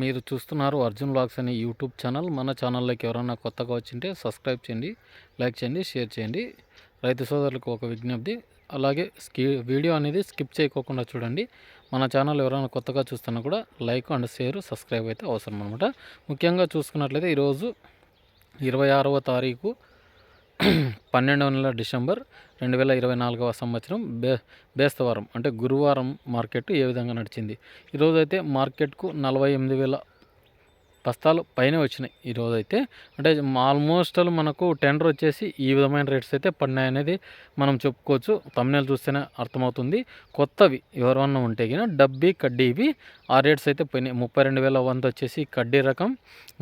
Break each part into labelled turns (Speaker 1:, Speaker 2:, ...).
Speaker 1: మీరు చూస్తున్నారు అర్జున్ బ్లాగ్స్ అనే యూట్యూబ్ ఛానల్. మన ఛానల్లోకి ఎవరైనా కొత్తగా వచ్చింటే సబ్స్క్రైబ్ చేయండి లైక్ చేయండి షేర్ చేయండి. రైతు సోదరులకు ఒక విజ్ఞప్తి. అలాగే స్కి వీడియో అనేది స్కిప్ చేయకోకుండా చూడండి. మన ఛానల్ ఎవరైనా కొత్తగా చూస్తున్నా కూడా లైక్ అండ్ షేర్ సబ్స్క్రైబ్ అయితే అవసరం అనమాట ముఖ్యంగా చూసుకున్నట్లయితే ఈరోజు ఇరవై ఆరవ తారీఖు పన్నెండు నెల డిసెంబర్ రెండు వేల ఇరవై నాలుగవ సంవత్సరం బే బేస్తవారం అంటే గురువారం మార్కెట్ ఏ విధంగా నడిచింది. ఈరోజు అయితే మార్కెట్కు నలభై ఎనిమిది వేల బస్తాలు పైన వచ్చినాయి ఈరోజు అయితే అంటే ఆల్మోస్ట్ మనకు టెండర్ వచ్చేసి ఈ విధమైన రేట్స్ అయితే పడినాయి అనేది మనం చెప్పుకోవచ్చు. తమ్నేలు చూస్తేనే అర్థమవుతుంది. కొత్తవి ఎవరన్నా ఉంటే కానీ డబ్బీ కడ్డీవి ఆ రేట్స్ అయితే పోయినాయి. ముప్పై రెండు వేల వంద వచ్చేసి కడ్డీ రకం.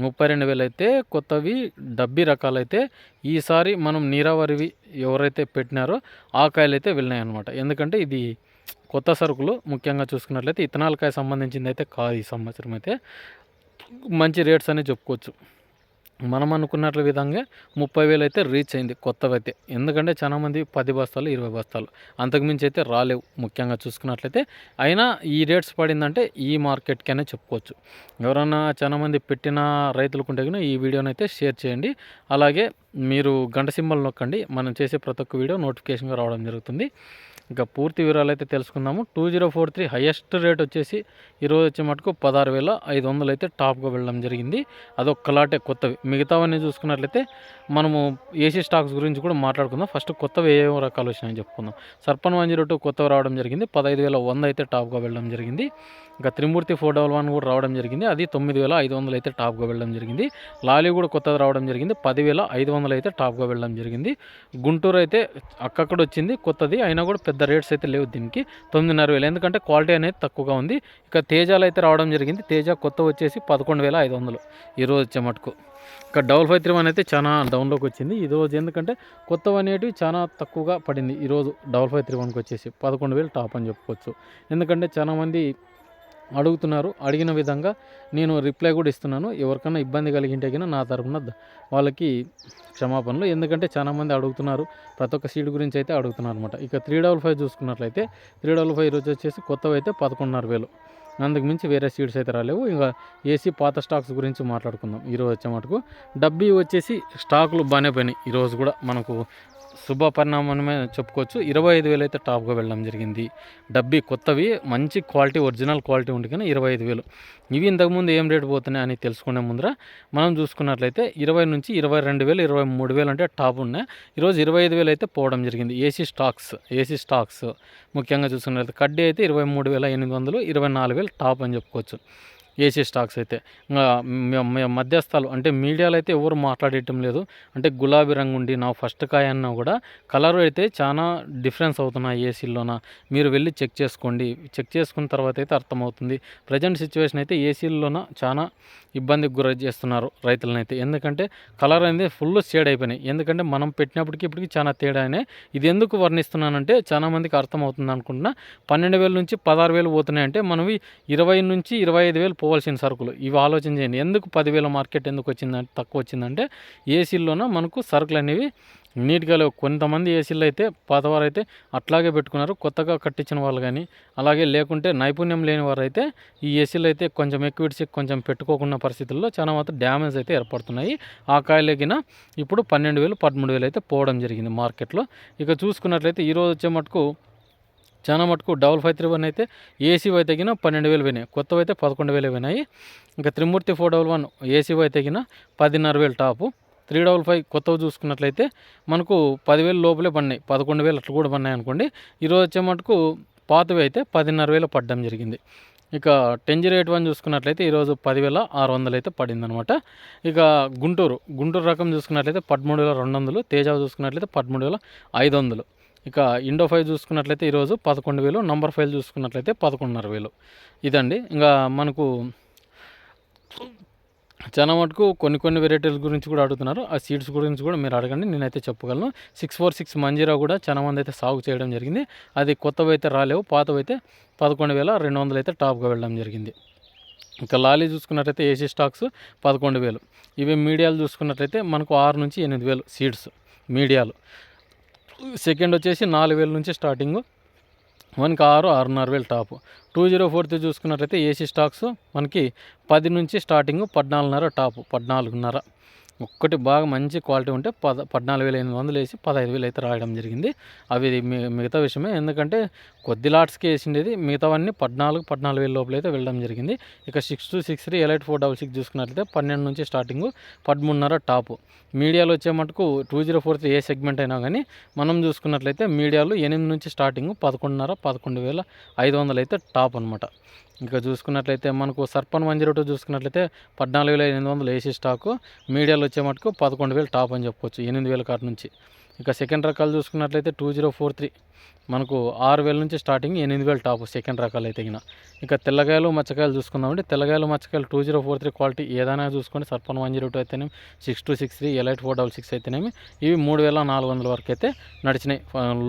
Speaker 1: ముప్పై రెండు వేలు అయితే కొత్తవి డబ్బీ రకాలు అయితే ఈసారి మనం నీరావరివి ఎవరైతే పెట్టినారో ఆ కాయలు అయితే వెళ్ళినాయి అనమాట ఎందుకంటే ఇది కొత్త సరుకులు. ముఖ్యంగా చూసుకున్నట్లయితే ఇథనాల్కాయ సంబంధించింది అయితే కాదు ఈ సంవత్సరం అయితే. మంచి రేట్స్ అనే చెప్పుకోవచ్చు. మనం అనుకున్నట్ల విధంగా ముప్పై వేలు అయితే రీచ్ అయింది కొత్తవి అయితే ఎందుకంటే చాలామంది పది బస్తాలు ఇరవై బస్తాలు. అంతకుమించి అయితే రాలేవు. ముఖ్యంగా చూసుకున్నట్లయితే అయినా ఈ రేట్స్ పడిందంటే ఈ మార్కెట్కనే చెప్పుకోవచ్చు. ఎవరన్నా చాలామంది పెట్టిన రైతులకు ఉంటే ఈ వీడియోని అయితే షేర్ చేయండి. అలాగే మీరు గంట సింబల్ నొక్కండి. మనం చేసే ప్రతి ఒక్క వీడియో నోటిఫికేషన్గా రావడం జరుగుతుంది. ఇంకా పూర్తి వివరాలు అయితే తెలుసుకుందాము. Two zero four three highest rate వచ్చేసి ఈరోజు వచ్చే మటుకు పదహారు వేల ఐదు వందలు అయితే టాప్గా వెళ్ళడం జరిగింది. అదొక లాటే కొత్తవి. మిగతావన్నీ చూసుకున్నట్లయితే మనము ఏసీ స్టాక్స్ గురించి కూడా మాట్లాడుకుందాం. ఫస్ట్ కొత్తవి ఏ రకాలు వచ్చినాయని చెప్పుకుందాం. సర్పన్ వన్ జీరో టూ కొత్తవి రావడం జరిగింది. పదహైదు వేల వంద అయితే టాప్గా వెళ్ళడం జరిగింది. ఇంకా త్రిమూర్తి ఫోర్ డబల్ వన్ కూడా రావడం జరిగింది. అది తొమ్మిది వేల ఐదు వందలు అయితే టాప్గా వెళ్ళడం జరిగింది. లాలీ కూడా కొత్తది రావడం జరిగింది. పదివేల ఐదు వందలు అయితే టాప్గా వెళ్ళడం జరిగింది. గుంటూరు అయితే అక్కడ వచ్చింది. కొత్తది అయినా కూడా పెద్ద రేట్స్ అయితే లేవు దీనికి. తొమ్మిదిన్నర వేలు. ఎందుకంటే క్వాలిటీ అనేది తక్కువగా ఉంది. ఇక తేజాలు అయితే రావడం జరిగింది. తేజ కొత్త వచ్చేసి పదకొండు వేల ఐదు వందలు ఈరోజు వచ్చే మటుకు. ఇక డబుల్ ఫైవ్ త్రీ వన్ అయితే చాలా డౌన్లోకి వచ్చింది. ఈరోజు ఎందుకంటే కొత్తవి అనేటివి చాలా తక్కువగా పడింది. ఈరోజు డబుల్ ఫైవ్ త్రీ వన్కి వచ్చేసి పదకొండు వేలు టాప్ అని చెప్పుకోవచ్చు. ఎందుకంటే చాలామంది అడుగుతున్నారు. అడిగిన విధంగా నేను రిప్లై కూడా ఇస్తున్నాను. ఎవరికైనా ఇబ్బంది కలిగింటే కన్నా నా తరఫున వాళ్ళకి క్షమాపణలు. ఎందుకంటే చాలామంది అడుగుతున్నారు. ప్రతి ఒక్క సీట్ గురించి అయితే అడుగుతున్నారు అనమాట ఇక త్రీ డబల్ ఫైవ్ చూసుకున్నట్లయితే త్రీ డబల్ ఫైవ్ ఈరోజు వచ్చేసి కొత్తవి అయితే పదకొండున్నర వేలు. అందుకు మించి వేరే సీట్స్ అయితే రాలేవు. ఇంకా ఏసీ పాత స్టాక్స్ గురించి మాట్లాడుకుందాం. ఈరోజు వచ్చే మటుకు డబ్బీ వచ్చేసి స్టాకులు బాగానే పోయినాయి. ఈరోజు కూడా మనకు శుభ పరిణామమే చెప్పుకోవచ్చు. ఇరవై ఐదు వేలు అయితే టాప్గా వెళ్ళడం జరిగింది. డబ్బీ కొత్తవి మంచి క్వాలిటీ ఒరిజినల్ క్వాలిటీ ఉంటే కానీ ఇరవై ఐదు వేలు. ఇవి ఇంతకుముందు ఏం రేటు పోతున్నాయి అని తెలుసుకునే ముందర మనం చూసుకున్నట్లయితే ఇరవై నుంచి ఇరవై రెండు వేలు ఇరవై మూడు వేలు అంటే టాప్ ఉన్నాయి. ఈరోజు ఇరవై ఐదు వేలు అయితే పోవడం జరిగింది. ఏసీ స్టాక్స్ ఏసీ స్టాక్స్ ముఖ్యంగా చూసుకున్నట్లయితే కడ్డీ అయితే ఇరవై మూడు వేల ఎనిమిది వందలు ఇరవై నాలుగు వేలు టాప్ అని చెప్పుకోవచ్చు. ఏసీ స్టాక్స్ అయితే. మధ్యస్థాలు అంటే మీడియాలో అయితే ఎవరు మాట్లాడటం లేదు. అంటే గులాబీ రంగు ఉండి నా ఫస్ట్ కాయ అన్నా కూడా కలర్ అయితే చాలా డిఫరెన్స్ అవుతున్నాయి ఏసీల్లోన. మీరు వెళ్ళి చెక్ చేసుకోండి. చెక్ చేసుకున్న తర్వాత అయితే అర్థమవుతుంది. ప్రజెంట్ సిచ్యువేషన్ అయితే ఏసీల్లోన చాలా ఇబ్బందికి గురి చేస్తున్నారు రైతులను అయితే ఎందుకంటే కలర్ అనేది ఫుల్ షేడ్ అయిపోయినాయి. ఎందుకంటే మనం పెట్టినప్పటికీ ఇప్పటికి చాలా తేడానే ఇది ఎందుకు వర్ణిస్తున్నానంటే చాలా మందికి అర్థమవుతుంది అనుకుంటున్నా. పన్నెండు వేల నుంచి పదహారు వేలు పోతున్నాయంటే మనవి ఇరవై నుంచి ఇరవై ఐదు వేలు పోవాల్సిన సరుకులు. ఇవి ఆలోచన చేయండి. ఎందుకు పదివేల మార్కెట్ ఎందుకు వచ్చిందంటే తక్కువ వచ్చిందంటే ఏసీల్లోన మనకు సరుకులు అనేవి నీట్గా లేవు. కొంతమంది ఏసీలు అయితే పాతవారు అయితే అట్లాగే పెట్టుకున్నారు. కొత్తగా కట్టించిన వాళ్ళు కానీ అలాగే లేకుంటే నైపుణ్యం లేని వారు అయితే ఈ ఏసీలు అయితే కొంచెం ఎక్కువ కొంచెం పెట్టుకోకున్న పరిస్థితుల్లో చాలా మాత్రం డ్యామేజ్ అయితే ఏర్పడుతున్నాయి. ఆ కాయలకిన ఇప్పుడు పన్నెండు వేలు పదమూడు వేలు అయితే పోవడం జరిగింది మార్కెట్లో. ఇక చూసుకున్నట్లయితే ఈరోజు వచ్చే మటుకు చాలా మటుకు డబల్ ఫైవ్ త్రీ వన్ అయితే ఏసీ అయితే తగిన పన్నెండు వేలు పోయినాయి. కొత్తవి అయితే పదకొండు వేలు పోయినాయి. ఇంకా Trimurthi four double one AC అయితే తగిన పదిన్నర వేలు టాపు. త్రీ డబల్ ఫైవ్ కొత్తవి చూసుకున్నట్లయితే మనకు పదివేలు లోపలే పడినాయి. పదకొండు వేలు అట్లా కూడా పడినాయి అనుకోండి. ఈరోజు వచ్చే మటుకు పాతవి అయితే పదిన్నర వేలు పడడం జరిగింది. ఇక టెన్ జీరో ఎయిట్ వన్ చూసుకున్నట్లయితే ఈరోజు పదివేల ఆరు వందలు అయితే పడిందనమాట. ఇక గుంటూరు. గుంటూరు రకం చూసుకున్నట్లయితే పదమూడు వేల రెండు వందలు. తేజావ చూసుకున్నట్లయితే పదమూడు వేల ఐదు వందలు. ఇక ఇండో ఫైవ్ చూసుకున్నట్లయితే ఈరోజు పదకొండు వేలు నంబర్ ఫైవ్ చూసుకున్నట్లయితే పదకొండున్నర వేలు. ఇదండి. ఇంకా మనకు చాలా మటుకు కొన్ని కొన్ని వెరైటీల గురించి కూడా అడుగుతున్నారు. ఆ సీడ్స్ గురించి కూడా మీరు అడగండి నేనైతే చెప్పగలను. సిక్స్ ఫోర్ సిక్స్ మంజీరా కూడా చాలా మంది అయితే సాగు చేయడం జరిగింది. అది కొత్తవి అయితే రాలేవు పాతవి అయితే పదకొండు వేల రెండు వందలు అయితే టాప్గా వెళ్ళడం జరిగింది. ఇంకా లాలీ చూసుకున్నట్లయితే ఏసీ స్టాక్స్ పదకొండు వేలు. ఇవి మీడియాలు చూసుకున్నట్లయితే మనకు ఆరు నుంచి ఎనిమిది వేలు సీడ్స్ మీడియాలు. సెకండ్ వచ్చేసి నాలుగు వేల నుంచి స్టార్టింగ్. వన్కి ఆరు ఆరున్నర వేలు టాప్. టూ జీరో ఫోర్ చూసుకున్నట్లయితే ఏసీ స్టాక్స్ మనకి పది నుంచి స్టార్టింగ్ పద్నాలుగున్నర టాప్ పద్నాలుగున్నర. ఒక్కటి బాగా మంచి క్వాలిటీ ఉంటే పద పద్నాలుగు వేల ఎనిమిది వందలు వేసి పదహైదు వేలు అయితే రాయడం జరిగింది. అవి మి- మిగతా విషయమే. ఎందుకంటే కొద్ది లాట్స్కి వేసిండేది మిగతావన్నీ పద్నాలుగు పద్నాలుగు వేల లోపల అయితే వెళ్ళడం జరిగింది. ఇక six two six three elite four double six చూసుకున్నట్లయితే పన్నెండు నుంచి స్టార్టింగ్ పదమూడున్నర టాప్. మీడియాలో వచ్చే మటుకు టూ జీరో ఫోర్ త్రీ ఏ సెగ్మెంట్ అయినా కానీ మనం చూసుకున్నట్లయితే మీడియాలో ఎనిమిది నుంచి స్టార్టింగ్ పదకొండున్నర పదకొండు వేల ఐదు వందలు అయితే టాప్ అనమాట ఇంకా చూసుకున్నట్లయితే మనకు సర్పన్ వన్ జీరో టూ చూసుకున్నట్లయితే పద్నాలుగు వేల ఎనిమిది వందలు ఏసీ స్టాకు. మీడియాలో వచ్చే మటుకు పదకొండు వేలు టాప్ అని చెప్పుకోవచ్చు ఎనిమిది వేల కాటి నుంచి. ఇక సెకండ్ రకాలు చూసుకున్నట్లయితే టూ జీరో ఫోర్ త్రీ మనకు ఆరు వేల నుంచి స్టార్టింగ్ ఎనిమిది వేలు టాప్ సెకండ్ రకాలు అయితే గిన ఇక తెల్లగాయలు మచ్చకాయలు చూసుకుందామంటే తెల్లగాయలు మచ్చకాయలు two zero four three quality ఏదైనా చూసుకోండి సర్పన్ వన్ జీరో టూ అయితేనేమి six two six three elite four double six అయితేనేమి ఇవి మూడు వేల నాలుగు వందల వరకు అయితే నడిచినాయి.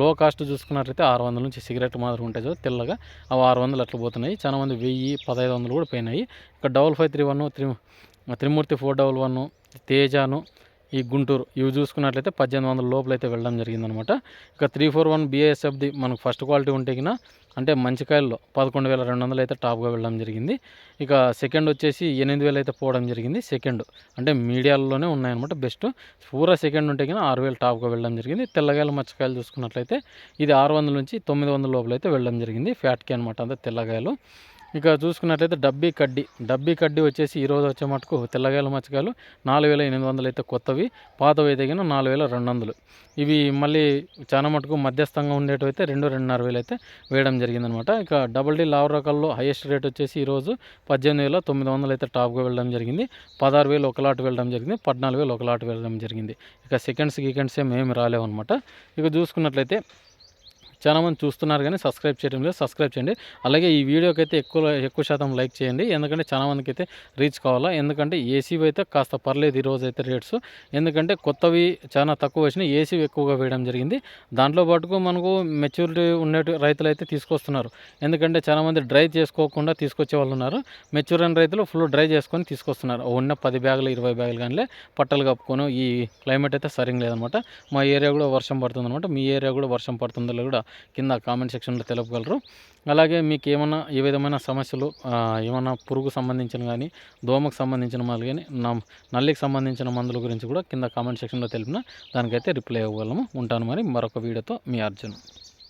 Speaker 1: లో కాస్ట్ చూసుకున్నట్లయితే ఆరు వందల నుంచి సిగరెట్ మాదిరి ఉంటాయి చదువు తెల్లగా. అవి ఆరు వందలు అట్లా పోతున్నాయి. చాలా మంది వెయ్యి పదహైదు వందలు కూడా పోయినాయి. ఇక double five three one three Trimurthi four double one తేజాను ఈ గుంటూరు ఇవి చూసుకున్నట్లయితే పద్దెనిమిది వందల లోపల అయితే వెళ్ళడం జరిగిందనమాట. ఇక త్రీ ఫోర్ వన్ బిఏఎస్ఎఫ్ది మనకు ఫస్ట్ క్వాలిటీ ఉంటే కినా అంటే మంచి కాయల్లో పదకొండు వేల రెండు వందలు అయితే టాప్గా వెళ్ళడం జరిగింది. ఇక సెకండ్ వచ్చేసి ఎనిమిది వేలు అయితే పోవడం జరిగింది. సెకండ్ అంటే మీడియాలోనే ఉన్నాయన్నమాట బెస్ట్. పూరా సెకండ్ ఉంటే కానీ ఆరు వేలు టాప్గా వెళ్ళడం జరిగింది. తెల్లగాయలు మచ్చకాయలు చూసుకున్నట్లయితే ఇది ఆరు వందల నుంచి తొమ్మిది వందల లోపల అయితే వెళ్ళడం జరిగింది. ఫ్యాట్కి అనమాట అంతా తెల్లగాయలు. ఇక చూసుకున్నట్లయితే డబ్బీ కడ్డీ. డబ్బీ కడ్డీ వచ్చేసి ఈరోజు వచ్చే మటుకు తెల్లగాయలు మచ్చకాయలు నాలుగు వేల ఎనిమిది వందలు అయితే కొత్తవి. పాతవి అయితే కానీ నాలుగు వేల రెండు వందలు. ఇవి మళ్ళీ చాలా మటుకు మధ్యస్థంగా ఉండేటివి అయితే రెండు రెండున్నర వేలు అయితే వేయడం జరిగింది. జరిగిందనమాట. ఇక డబల్ డీ లావు రకాల్లో హైయెస్ట్ రేట్ వచ్చేసి ఈరోజు పద్దెనిమిది వేల తొమ్మిది వందలు అయితే టాప్గా వెళ్ళడం జరిగింది. పదహారు వేలు ఒక లాట్ వెళ్ళడం జరిగింది. పద్నాలుగు వేలు ఒక లాట్ వెళ్ళడం జరిగింది. ఇక సెకండ్స్ గీకెండ్స్ ఏమేమి ఏమి రాలేవన్నమాట ఇక చూసుకున్నట్లయితే చాలామంది చూస్తున్నారు కానీ సబ్స్క్రైబ్ చేయడం లేదు. సబ్స్క్రైబ్ చేయండి. అలాగే ఈ వీడియోకి అయితే ఎక్కువ ఎక్కువ శాతం లైక్ చేయండి. ఎందుకంటే చాలా మందికి అయితే రీచ్ కావాలా? ఎందుకంటే ఏసీవి అయితే కాస్త పర్లేదు ఈరోజు అయితే రేట్స్ ఎందుకంటే కొత్తవి చాలా తక్కువ వచ్చినాయి. ఏసీవి ఎక్కువగా వేయడం జరిగింది. దాంట్లో పాటుకు మనకు మెచ్యూరిటీ ఉండే రైతులు అయితే తీసుకొస్తున్నారు. ఎందుకంటే చాలామంది డ్రై చేసుకోకుండా తీసుకొచ్చే వాళ్ళు ఉన్నారు. మెచ్యూర్ అయిన రైతులు ఫుల్ డ్రై చేసుకొని తీసుకొస్తున్నారు. ఉన్న పది బ్యాగులు ఇరవై బ్యాగులు కానీ పట్టలు కప్పుకొని ఈ క్లైమేట్ అయితే సరిగ్గా లేదనమాట. మా ఏరియా కూడా వర్షం పడుతుందన్నమాట మీ ఏరియా కూడా వర్షం పడుతుందో కూడా. కింద కామెంట్ సెక్షన్లో తెలుపగలరు. అలాగే మీకు ఏమైనా ఏ విధమైన సమస్యలు ఏమైనా పురుగు సంబంధించిన కానీ దోమకు సంబంధించిన మందులు కానీ నా- నల్లికి సంబంధించిన మందుల గురించి కూడా కింద కామెంట్ సెక్షన్లో తెలిపిన దానికైతే రిప్లై ఇవ్వగలము. ఉంటాను మరి మరొక వీడియోతో మీ అర్జున్.